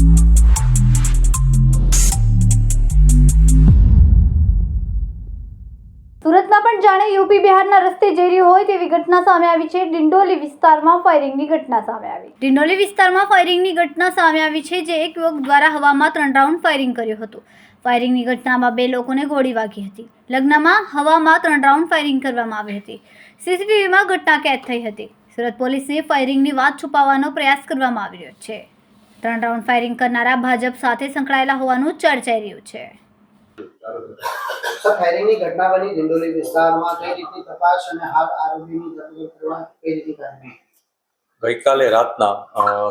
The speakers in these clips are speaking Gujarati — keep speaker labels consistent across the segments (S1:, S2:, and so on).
S1: સુરતમાં પણ જાણે યુપી બિહારના રસ્તે જઈ રહ્યું હોય તેવી ઘટના સામે આવી છે. ડિંડોલી વિસ્તારમાં ફાયરિંગની ઘટના સામે આવી. ડિંડોલી વિસ્તારમાં ફાયરિંગની ઘટના સામે આવી છે જે એક યુવક દ્વારા હવામાં ત્રણ રાઉન્ડ ફાયરિંગ કર્યું હતું. ફાયરિંગની ઘટનામાં બે લોકોને ગોળી વાગી હતી. લગ્નમાં હવામાં ત્રણ રાઉન્ડ ફાયરિંગ કરવામાં આવી હતી. સીસીટીવીમાં ઘટના કેદ થઈ હતી. સુરત પોલીસને ફાયરિંગની વાત છુપાવવાનો પ્રયાસ કરવામાં આવી રહ્યો છે. ત્રણ રાઉન્ડ ફાયરિંગ કરનારા ભાજપ સાથે સંકળાયેલા હોવાનું ચર્ચાઈ રહ્યું છે.
S2: ફાયરિંગની ઘટના બની દિંડોલી વિસ્તારમાં કઈ રીતની તપાસ અને હાલ આરોપીની ધરપકડ કરવા કઈ રીતની કાર્યવાહી
S3: ગઈકાલે રાતના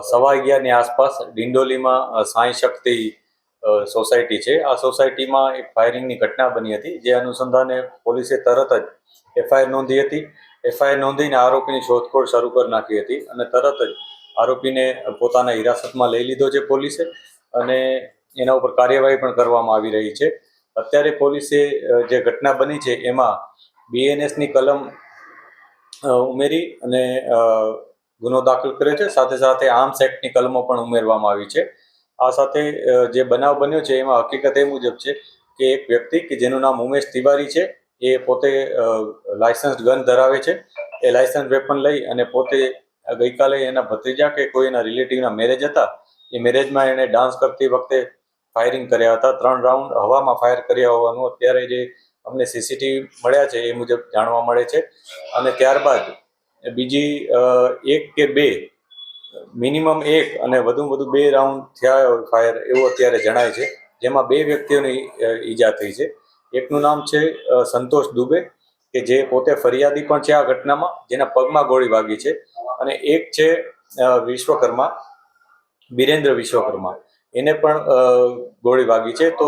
S3: સવા અગિયારની આસપાસ ડિંડોલીમાં સાંઈ શક્તિ સોસાયટી છે. આ સોસાયટીમાં એક ફાયરિંગની ઘટના બની હતી જે અનુસંધાને પોલીસે તરત જ એફઆઈઆર નોંધી હતી. એફઆઈઆર નોંધીને આરોપીની શોધખોળ શરૂ કરી નાખી હતી અને તરત જ આરોપીને પોતાના હિરાસતમાં લઈ લીધો છે પોલીસે અને એના ઉપર કાર્યવાહી પણ કરવામાં આવી રહી છે. અત્યારે પોલીસે જે ઘટના બની છે એમાં બીએનએસની કલમ ઉમેરી અને ગુનો દાખલ કર્યો છે. સાથે સાથે આર્મ્સ એક્ટની કલમો પણ ઉમેરવામાં આવી છે. આ સાથે જે બનાવ બન્યો છે એમાં હકીકત એ મુજબ છે કે એક વ્યક્તિ કે જેનું નામ ઉમેશ તિવારી છે, એ પોતે લાયસન્સ ગન ધરાવે છે. એ લાયસન્સ વેપન લઈ અને પોતે ગઈકાલે એના ભત્રીજા કે કોઈ એના રિલેટિવના મેરેજ હતા, એ મેરેજમાં એણે ડાન્સ કરતી વખતે ફાયરિંગ કર્યા હતા. ત્રણ રાઉન્ડ હવામાં ફાયર કર્યા હોવાનું અત્યારે જે અમને સીસીટીવી મળ્યા છે એ મુજબ જાણવા મળે છે. અને ત્યારબાદ બીજી એક કે બે મિનિમમ એક અને વધુમાં વધુ બે રાઉન્ડ થયા હોય ફાયર એવું અત્યારે જણાય છે. જેમાં બે વ્યક્તિઓની ઈજા થઈ છે. એકનું નામ છે સંતોષ દુબે કે જે પોતે ફરિયાદી પણ છે આ ઘટનામાં, જેના પગમાં ગોળી વાગી છે. અને એક છે વિશ્વકર્મા, બિરેન્દ્ર વિશ્વકર્મા. એને પણ ગોળી વાગી છે. તો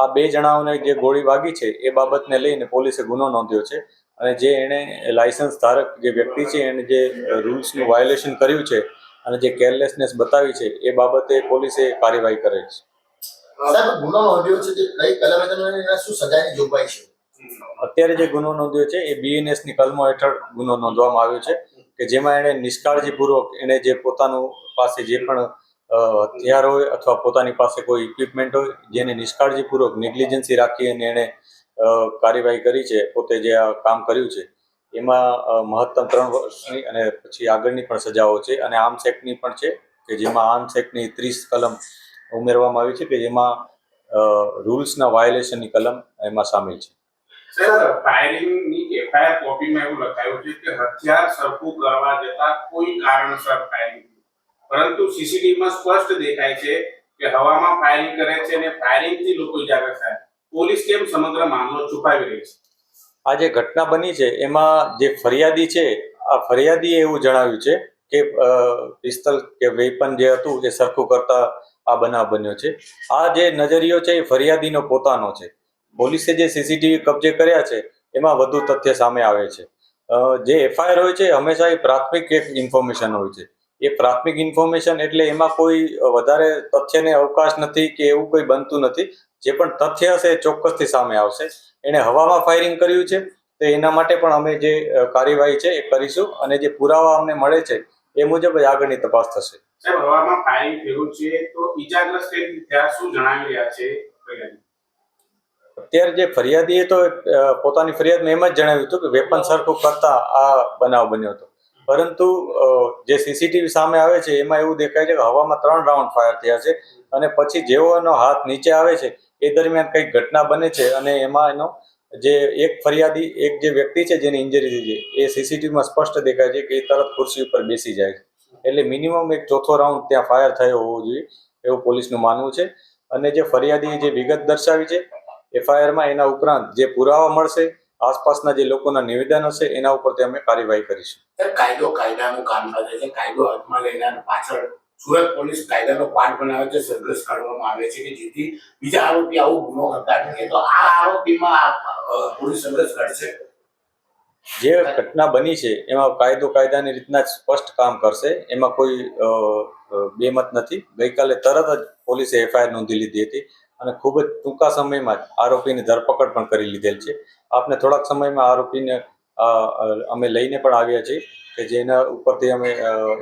S3: આ બે જણાઓને જે ગોળી વાગી છે, એ બાબતને લઈને પોલીસે ગુનો નોંધ્યો છે. અને જે એણે લાયસન્સ ધારક જે વ્યક્તિ છે એણે જે રૂલ્સનું વાયોલેશન કર્યું છે, અને જે કેરલેસનેસ બતાવી છે, એ બાબતે પોલીસે કાર્યવાહી કરેલ છે.
S4: સાહેબ, ગુનો નોંધ્યો છે કઈ કલમે શું સજાની જોગવાઈ છે?
S3: અત્યારે જે ગુનો નોંધ્યો છે, એ બીએનએસની કલમો હેઠળ ગુનો નોંધવામાં આવ્યો છે, કે જેમાં એણે નિષ્કાળજીપૂર્વક એને જે પોતાનું પાસે જે પણ હથિયાર હોય અથવા પોતાની પાસે કોઈ ઇક્વિપમેન્ટ હોય, જેને નિષ્કાળજીપૂર્વક નેગ્લિજન્સી રાખી અને એણે કાર્યવાહી કરી છે, પોતે જે આ કામ કર્યું છે, એમાં મહત્તમ ત્રણ વર્ષની અને પછી આગળની પણ સજાઓ છે અને આર્મ્સ એક્ટની પણ છે, કે જેમાં આર્મ્સ એક્ટની ત્રીસ કલમ ઉમેરવામાં આવી છે, કે જેમાં રૂલ્સના વાયોલેશનની કલમ એમાં સામેલ છે.
S5: ફાયરિંગની એફઆઈઆર કોપીમાં એવું લખાયું છે કે હથિયાર સરખું કરવા જતા કોઈ કારણસર ફાયરિંગ પરંતુ સીસીટીવીમાં સ્પષ્ટ દેખાય છે કે હવામાં ફાયરિંગ કરે છે અને ફાયરિંગથી લોકો ઇજાગ્રસ્ત થાય પોલીસ કેમ સમગ્ર મામલો છુપાવી છે?
S3: આ જે ઘટના બની છે, એમાં જે ફરિયાદી છે, આ ફરિયાદીએ એવું જણાવ્યું છે કે પિસ્તલ કે વેપન જે હતું એ સરખું કરતા આ બનાવ બન્યો છે. આ જે નજરિયો છે એ ફરિયાદીનો પોતાનો છે. પોલીસે જે સીસીટીવી કબજે કર્યા છે, એમાં વધુ તથ્ય સામે આવે છે. જે એફઆઈઆર હોય છે હંમેશા એ પ્રાથમિક એક ઇન્ફોર્મેશન હોય છે. એ પ્રાથમિક ઇન્ફોર્મેશન એટલે એમાં કોઈ વધારે તથ્યને અવકાશ નથી કે એવું કોઈ બનતું નથી. જે પણ તથ્ય હશે એ ચોક્કસથી સામે આવશે. એણે હવામાં ફાયરિંગ કર્યું છે, તો એના માટે પણ અમે જે કાર્યવાહી છે, એ કરીશું અને જે પુરાવા અમને મળે છે, એ મુજબ જ આગળની તપાસ થશે.
S5: સાહેબ, હવામાં ફાયરિંગ થયું છે, તો ઈજાગ્રસ્ત થયા શું જણાવી રહ્યા છે?
S3: અત્યારે જે ફરિયાદીએ તો પોતાની ફરિયાદમાં એમ જ જણાવ્યું હતું કે વેપન સરખું કરતા આ બનાવ બન્યો હતો. પરંતુ જે સીસીટીવી સામે આવે છે, એમાં એવું દેખાય છે કે હવામાં ત્રણ રાઉન્ડ ફાયર થયા છે અને પછી જેવો એનો હાથ નીચે આવે છે, એ દરમિયાન કંઈક ઘટના બને છે અને એમાં એનો જે એક ફરિયાદી, એક જે વ્યક્તિ છે જેની ઇન્જરી થઈ છે, એ સીસીટીવીમાં સ્પષ્ટ દેખાય છે કે એ તરત ખુરશી ઉપર બેસી જાય છે. એટલે મિનિમમ એક ચોથો રાઉન્ડ ત્યાં ફાયર થયો હોવો જોઈએ એવું પોલીસનું માનવું છે. અને જે ફરિયાદીએ જે વિગત દર્શાવી છે એફઆઈઆરમાં એના ઉપરાંત જે પુરાવા મળશે આસપાસના જે લોકોના નિવેદન હશે એના ઉપરથી અમે કાર્યવાહી કરીશું.
S4: સર કાયદો કાયદાનું કામ કરે છે કાયદો હાથમાં લઈને પાછળ સુરત પોલીસ કાયદાનો પાઠ બનાવે છે સંઘર્ષ કરવામાં આવે છે કે જેથી બીજા આરોપી આવો ગુનો કરતા નથી. તો આ આરોપીમાં પોલીસ સંઘર્ષ કરશે
S3: જે ઘટના બની છે એમાં કાયદો કાયદાની રીતના જ સ્પષ્ટ કામ કરશે. એમાં કોઈ બેમત નથી. ગઈકાલે તરત જ પોલીસે એફઆઈઆર નોંધી લીધી હતી. અને ખૂબ જ ટૂંકા સમયમાં જ આરોપીની ધરપકડ પણ કરી લીધેલ છે. આપને થોડાક સમયમાં આરોપીને અમે લઈને પણ આવ્યા છીએ કે જેના ઉપરથી અમે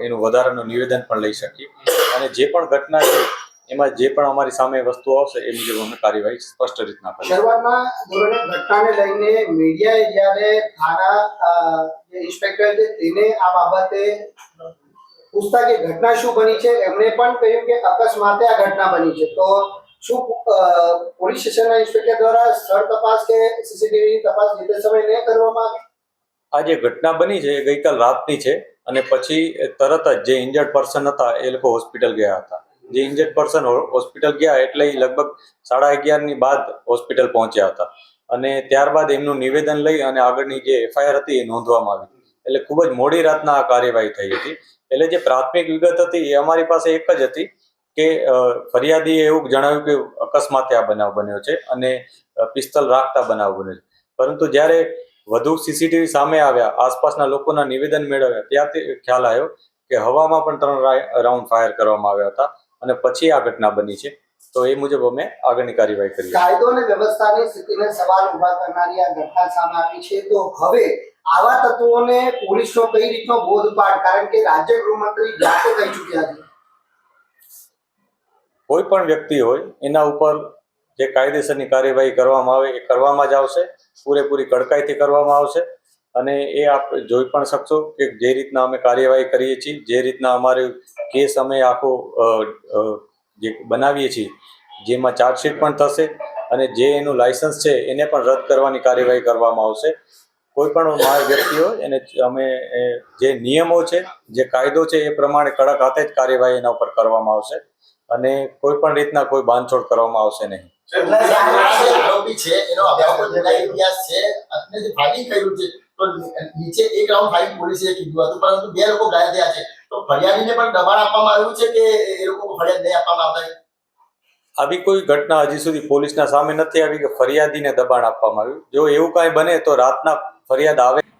S3: એનું વધારાનું નિવેદન પણ લઈ શકીએ. અને જે પણ ઘટના છે, એમાં જે પણ અમારી સામે વસ્તુ આવશે, એ મુજબ અમે કાર્યવાહી સ્પષ્ટ રીતના કરીશું.
S2: શરૂઆતમાં ઘટનાને લઈને મીડિયાએ જ્યારે થાના ઇન્સ્પેક્ટર છે, તેને આ બાબતે પૂછતા કે ઘટના શું બની છે, એમણે પણ કહ્યું કે અકસ્માતે આ ઘટના બની છે. તો શું પોલીસ સ્ટેશનના ઇન્સ્પેક્ટર દ્વારા સ્થળ તપાસ કે સીસીટીવી તપાસ જે તે ન કરવામાં આવી?
S3: આ જે ઘટના બની છે એ ગઈકાલ રાતની છે અને પછી તરત જ જે ઇન્જર્ડ પર્સન હતા એ લોકો હોસ્પિટલ ગયા હતા. જે ઇન્જર્ડ પર્સન હોસ્પિટલ ગયા એટલે લગભગ સાડા અગિયારની બાદ હોસ્પિટલ પહોંચ્યા હતા. અને ત્યારબાદ એમનું નિવેદન લઈ અને આગળની જે એફઆઈઆર હતી એ નોંધવામાં આવી. એટલે ખૂબ જ મોડી રાતના આ કાર્યવાહી થઈ હતી. એટલે જે પ્રાથમિક વિગત હતી એ અમારી પાસે એક જ હતી. કે ફરિયાદીએ એવું જણાવ્યું કે અકસ્માતે આ બનાવ બન્યો છે અને પિસ્તલ રાખતા બનાવ બન્યો છે. પરંતુ જ્યારે વધુ સીસીટીવી સામે આવ્યા, આસપાસના લોકોના નિવેદન મેળવ્યા ત્યાંથી ખ્યાલ આવ્યો કે હવામાં પણ ત્રણ રાઉન્ડ ફાયર કરવામાં આવ્યા હતા અને પછી આ ઘટના બની છે. તો એ મુજબ અમે આગળની કાર્યવાહી કરી
S2: કાયદો અને વ્યવસ્થાની સ્થિતિને સવાલ ઊભા કરનારી આ ઘટના સામે આવી છે. તો હવે આવા તત્વોને પોલીસનો કઈ રીતનો બોધપાઠ? કારણ કે રાજ્ય ગૃહમંત્રી જાતે કહી ચૂક્યા છે.
S3: કોઈ પણ વ્યક્તિ હોય, એના ઉપર જે કાયદેસરની કાર્યવાહી કરવામાં આવે, એ કરવામાં જ આવશે. પૂરેપૂરી કડકાઈથી કરવામાં આવશે. અને એ આપ જોઈ પણ શકશો કે જે રીતના અમે કાર્યવાહી કરીએ છીએ, જે રીતના અમારે કેસ અમે આખો જે બનાવીએ છીએ, જેમાં ચાર્જશીટ પણ થશે અને જે એનું લાયસન્સ છે, એને પણ રદ કરવાની કાર્યવાહી કરવામાં આવશે. કોઈ પણ વ્યક્તિ હોય, એને અમે જે નિયમો છે, જે કાયદો છે, એ પ્રમાણે કડક હાથે જ કાર્યવાહી એના ઉપર કરવામાં આવશે. અને કોઈ પણ રીતના કોઈ બાંધછોડ કરવામાં આવશે નહીં.
S6: આરોપી છે એનો અગાઉ પણ જુદા ઇતિહાસ છે અને જે ફાયરિંગ કર્યું છે તો નીચે એક રાઉન્ડ ફાયરિંગ પોલીસે કીધું હતું પરંતુ બે લોકો ઘાયલ થયા છે. તો ફરિયાદીને પણ દબાણ આપવામાં આવ્યું છે કે એ લોકો ફરિયાદ નહીં આપવામાં આવતા?
S3: આવી કોઈ ઘટના હજી સુધી પોલીસના સામે નથી આવી કે ફરિયાદીને દબાણ આપવામાં આવ્યું? જો એવું કાંઈ બને તો રાતના ફરિયાદ આવે